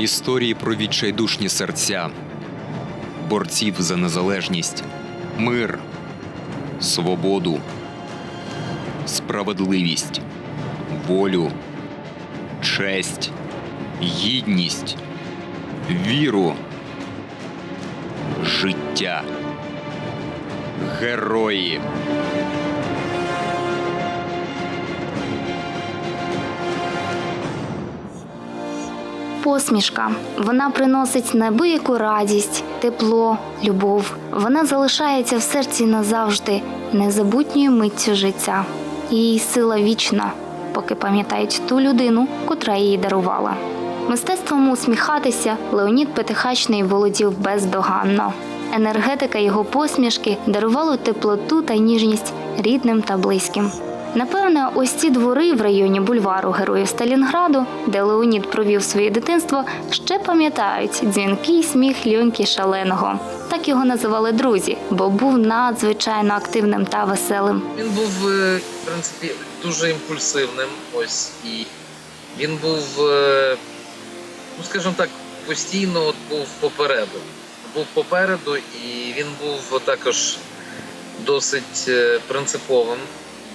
Історії про відчайдушні серця, борців за незалежність, мир, свободу, справедливість, волю, честь, гідність, віру, життя. Герої. Посмішка. Вона приносить неабияку радість, тепло, любов. Вона залишається в серці назавжди, незабутньою миттю життя. Її сила вічна, поки пам'ятають ту людину, котра її дарувала. Мистецтвом усміхатися Леонід Петихачний володів бездоганно. Енергетика його посмішки дарувала теплоту та ніжність рідним та близьким. Напевне, ось ці двори в районі бульвару Героїв Сталінграду, де Леонід провів своє дитинство, ще пам'ятають дзвінкий сміх Льоньки Шаленого. Так його називали друзі, бо був надзвичайно активним та веселим. Він був, е, в принципі, дуже імпульсивним. Ось і він був, е, ну скажімо так, постійно от був попереду. Був попереду, і він був також досить е, принциповим,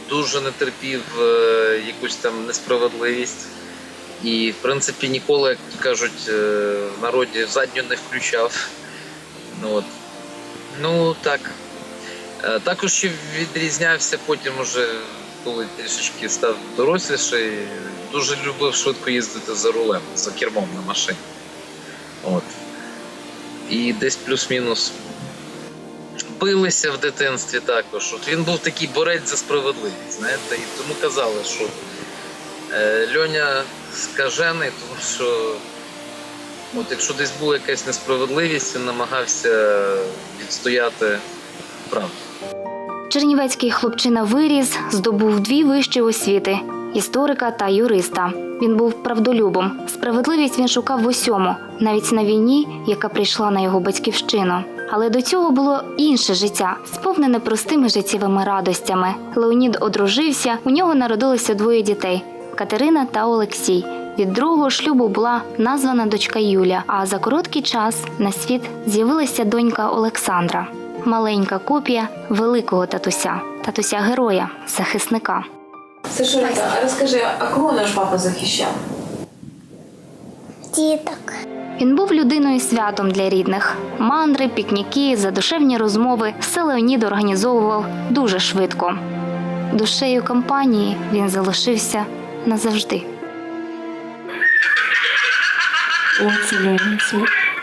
дуже не терпів е, якусь там несправедливість. І, в принципі, ніколи, як кажуть, е, в народі задню не включав. Ну, от. ну так. Е, Також ще відрізнявся потім, уже коли трішечки став доросліший, дуже любив швидко їздити за рулем, за кермом на машині. От. І десь плюс-мінус билися в дитинстві також. От він був такий борець за справедливість, знаєте, і тому казали, що е, Льоня скажений, тому що от якщо десь була якась несправедливість, він намагався відстояти правду. Чернівецький хлопчина виріс, здобув дві вищі освіти історика та юриста. Він був правдолюбом. Справедливість він шукав в усьому, навіть на війні, яка прийшла на його батьківщину. Але до цього було інше життя, сповнене простими життєвими радостями. Леонід одружився, у нього народилося двоє дітей Катерина та Олексій. Від другого шлюбу була названа дочка Юля, а за короткий час на світ з'явилася донька Олександра маленька копія великого татуся, татуся героя, захисника. Сашулька, а розкажи, а кого наш папа захищав? діток. Він був людиною святом для рідних. Мандри, пікніки, задушевні розмови все Леонід організовував дуже швидко. Душею компанії він залишився назавжди.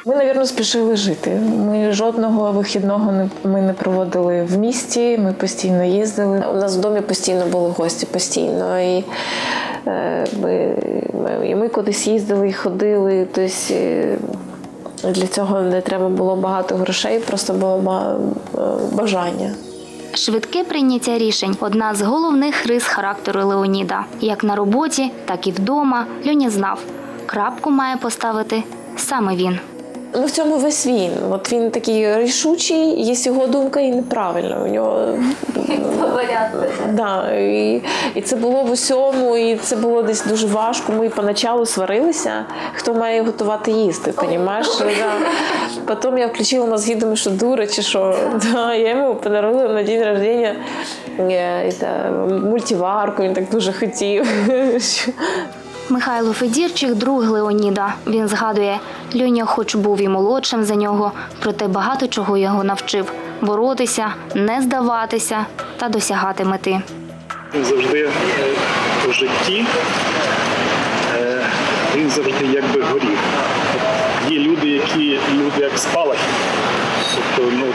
Ми, мабуть, спішили жити. Ми жодного вихідного не ми не проводили в місті. Ми постійно їздили. У нас в домі постійно були гості, постійно. І ми, ми, і ми кудись їздили і ходили. Тобто е, для цього не треба було багато грошей, просто було е, бажання. Швидке прийняття рішень одна з головних рис характеру Леоніда. Як на роботі, так і вдома. Льоня знав, крапку має поставити саме він. Ну, в цьому весь він. От він такий рішучий, є його думка і неправильно. У нього да, і, і це було в усьому, і це було десь дуже важко. Ми поначалу сварилися, хто має готувати їсти, понімаєш? Да. Потім я включила мозги, думаю, що дура чи що. Да, я йому подарувала на день рождення е, мультиварку, він так дуже хотів. Михайло Федірчик друг Леоніда. Він згадує, Льоня, хоч був і молодшим за нього, проте багато чого його навчив боротися, не здаватися та досягати мети. Він завжди е, у житті, е, він завжди якби горів. Є люди, які люди як спалахи. Тобто ну,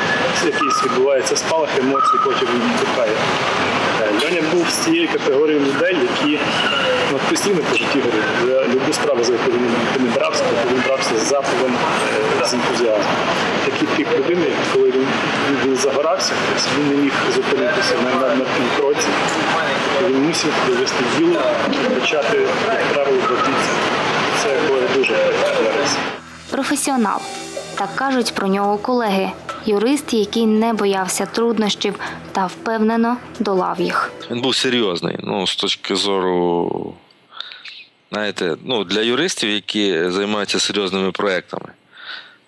якийсь відбувається спалах емоцій, потім він тікає. Е, Льоня був з цієї категорії людей, які ну, постійно по житті горіли. За любу справу, за яку він він брався, тобто він брався з запалом, е, з ентузіазмом. Такий тип людини, коли він, він загорався, тобто він не міг зупинитися на, на, на півкроці. Він мусив привести діло, почати, як правило, до. Це було дуже риса. Професіонал. Так кажуть про нього колеги. Юрист, який не боявся труднощів та впевнено долав їх. Він був серйозний. Ну, з точки зору знаєте, ну, для юристів, які займаються серйозними проектами.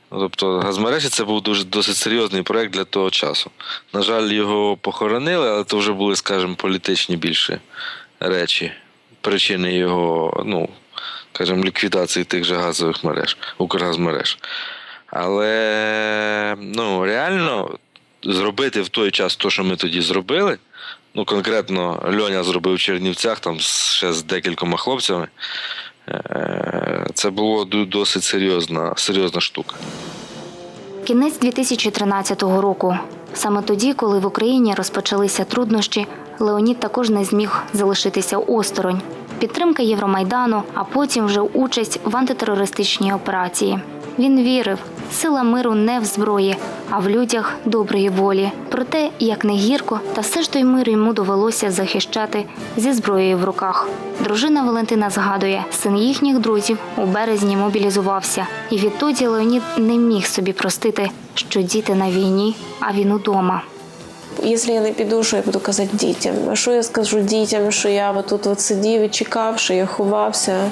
Тобто газмережі це був дуже досить серйозний проект для того часу. На жаль, його похоронили, але це вже були, скажімо, політичні більше речі, причини його, ну, скажімо, ліквідації тих же газових мереж, Укргазмереж. Але ну, реально зробити в той час те, що ми тоді зробили. Ну, конкретно Льоня зробив в Чернівцях там ще з декількома хлопцями. Е, Це було досить серйозна, серйозна штука. Кінець 2013 року. Саме тоді, коли в Україні розпочалися труднощі, Леонід також не зміг залишитися осторонь. Підтримка Євромайдану, а потім вже участь в антитерористичній операції. Він вірив, сила миру не в зброї, а в людях доброї волі. Проте, як не гірко, та все ж той мир йому довелося захищати зі зброєю в руках. Дружина Валентина згадує, син їхніх друзів у березні мобілізувався, і відтоді Леонід не міг собі простити, що діти на війні, а він удома. Якщо я не піду, що я буду казати дітям? А що я скажу дітям, що я тут сидів і чекав, що я ховався?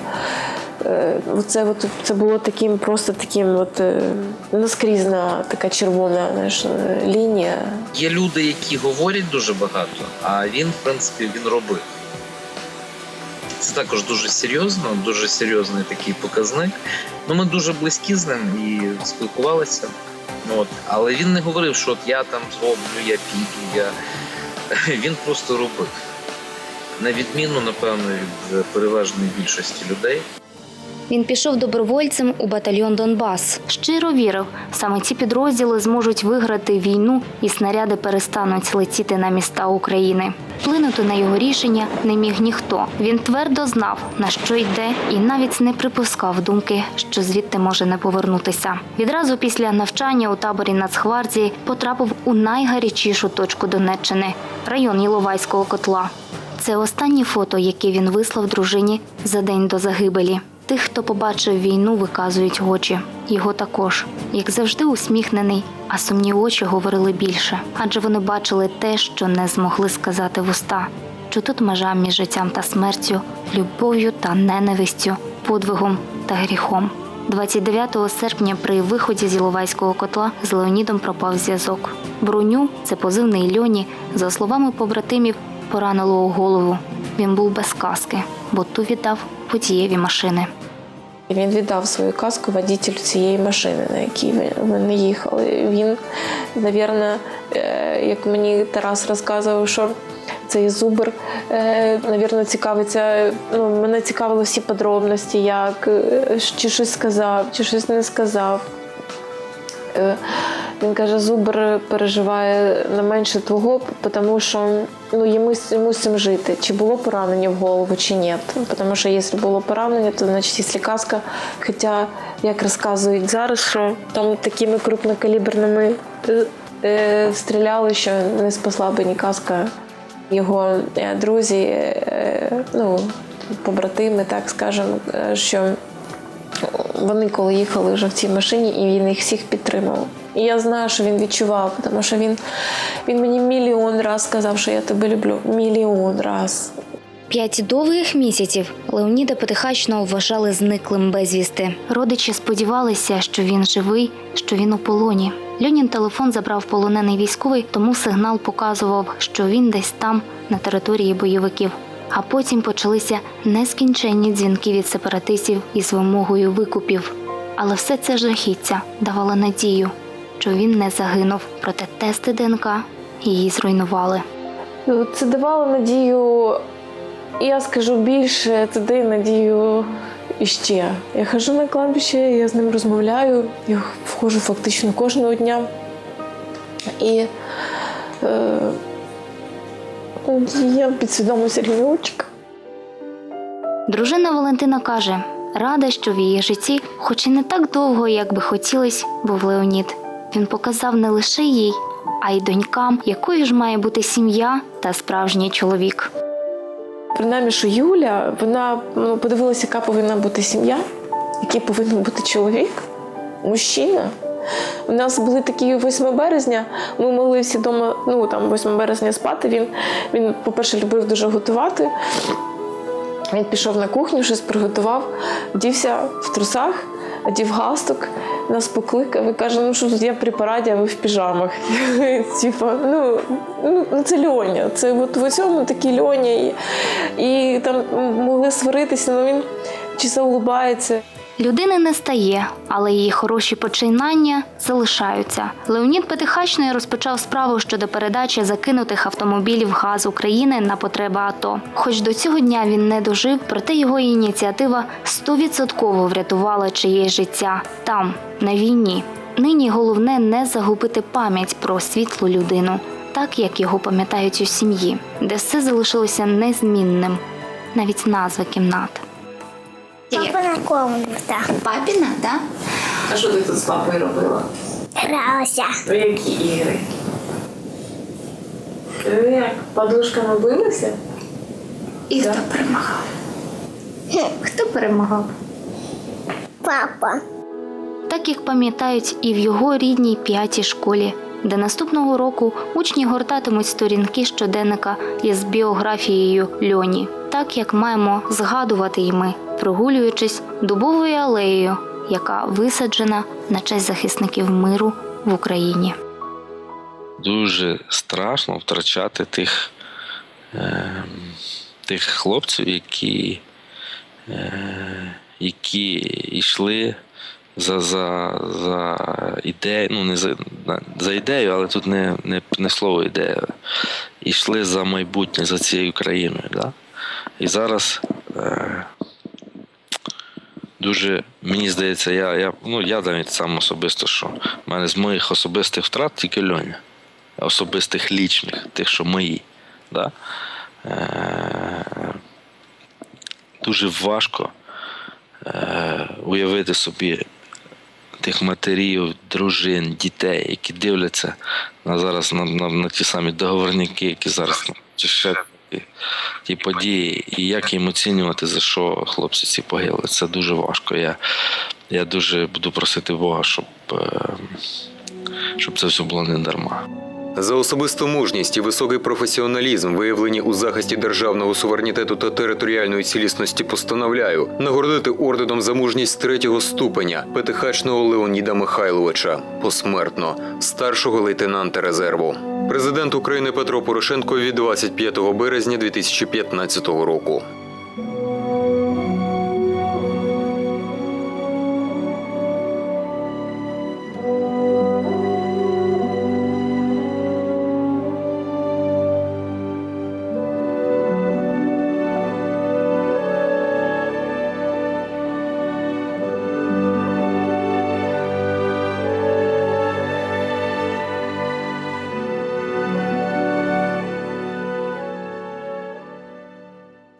Е, Це, от, це було таким просто таким от е, наскрізна така червона знаєш, е, лінія. Є люди, які говорять дуже багато, а він, в принципі, він робив. Це також дуже серйозно, дуже серйозний такий показник. Ну, ми дуже близькі з ним і спілкувалися. От. Але він не говорив, що от я там зроблю, я піду, я. Він просто робив. На відміну, напевно, від переважної більшості людей. Він пішов добровольцем у батальйон Донбас. Щиро вірив, саме ці підрозділи зможуть виграти війну і снаряди перестануть летіти на міста України. Вплинути на його рішення не міг ніхто. Він твердо знав, на що йде, і навіть не припускав думки, що звідти може не повернутися. Відразу після навчання у таборі Нацгвардії потрапив у найгарячішу точку Донеччини район Іловайського котла. Це останні фото, які він вислав дружині за день до загибелі. Тих, хто побачив війну, виказують очі. Його також, як завжди, усміхнений, а сумні очі говорили більше, адже вони бачили те, що не змогли сказати вуста. Що тут межа між життям та смертю, любов'ю та ненавистю, подвигом та гріхом. 29 серпня при виході з Іловайського котла з Леонідом пропав зв'язок. Броню, це позивний льоні, за словами побратимів, поранило у голову. Він був без каски, бо ту віддав водієві машини. Він віддав свою казку водителю цієї машини, на якій вони їхали. Він, навірно, е, як мені Тарас розказував, що цей зубр, е, навірно, цікавиться. Ну, мене цікавили всі подробності, як е, чи щось сказав, чи щось не сказав. Він каже, зубр переживає не менше твого, тому що ну, йому, йому з цим жити. Чи було поранення в голову, чи ні. Тому що якщо було поранення, то значить, якщо каска, хоча, як розказують зараз, що там такими крупнокаліберними е, е, стріляли, що не спасла би ні каска. Його е, друзі, е, ну, побратими, так скажемо, е, що вони коли їхали вже в цій машині, і він їх всіх підтримав. І я знаю, що він відчував, тому що він, він мені мільйон раз сказав, що я тебе люблю. Мільйон раз. П'ять довгих місяців Леоніда Петихачного вважали зниклим безвісти. Родичі сподівалися, що він живий, що він у полоні. Льонін телефон забрав полонений військовий, тому сигнал показував, що він десь там, на території бойовиків. А потім почалися нескінченні дзвінки від сепаратистів із вимогою викупів. Але все це жахіття давало надію, що він не загинув, проте тести ДНК її зруйнували. Ну, Це давало надію. Я скажу більше, це дає надію іще. Я хожу на кладбище, я з ним розмовляю, я входжу фактично кожного дня. І е, я підсвідомо Сергійовчик. Дружина Валентина каже, рада, що в її житті, хоч і не так довго, як би хотілось, був Леонід. Він показав не лише їй, а й донькам, якою ж має бути сім'я та справжній чоловік. Принаймні, що Юля, вона ну, подивилася, яка повинна бути сім'я, який повинен бути чоловік, мужчина. У нас були такі 8 березня. Ми могли всі вдома, ну там 8 березня спати. Він, він по-перше, любив дуже готувати. Він пішов на кухню, щось приготував, вдівся в трусах, одів галстук, нас покликав і каже: ну що я при параді, а ви в піжамах. Типа, ну, ну, ну це Льоня. Це от в усьому такі Льоня. І, і там могли сваритися, але він чисто улыбається. Людини не стає, але її хороші починання залишаються. Леонід Петихачний розпочав справу щодо передачі закинутих автомобілів газ України на потреби АТО. Хоч до цього дня він не дожив, проте його ініціатива стовідсотково врятувала чиєсь життя там, на війні. Нині головне не загубити пам'ять про світлу людину, так як його пам'ятають у сім'ї, де все залишилося незмінним, навіть назви кімнат. Папина комната. Папіна, так? А що ти тут з папою робила? Гралася. В які ігри? Ви як подружками билися? І хто перемагав? Хто перемагав? Папа. так як пам'ятають і в його рідній п'ятій школі, де наступного року учні гортатимуть сторінки щоденника із біографією Льоні, так як маємо згадувати і ми, прогулюючись дубовою алеєю, яка висаджена на честь захисників миру в Україні. Дуже страшно втрачати тих, е, тих хлопців, які, е, які йшли за, за, за ідею, ну не за, за ідею, але тут не, не, не слово ідея. Йшли за майбутнє, за цією країною. Да? І зараз е, дуже, мені здається, я, я, ну, я навіть сам особисто, що в мене з моїх особистих втрат тільки Льоня особистих лічних, тих, що мої. Да? Е- дуже важко е- уявити собі тих матерів, дружин, дітей, які дивляться на зараз на, на, на ті самі договорники, які зараз чи ще ті, ті події, і як їм оцінювати, за що хлопці ці погибли. Це дуже важко. Я, я дуже буду просити Бога, щоб, е- щоб це все було не дарма. За особисту мужність і високий професіоналізм, виявлені у захисті державного суверенітету та територіальної цілісності, постановляю нагородити орденом за мужність третього ступеня Петихачного Леоніда Михайловича посмертно, старшого лейтенанта резерву. Президент України Петро Порошенко від 25 березня 2015 року.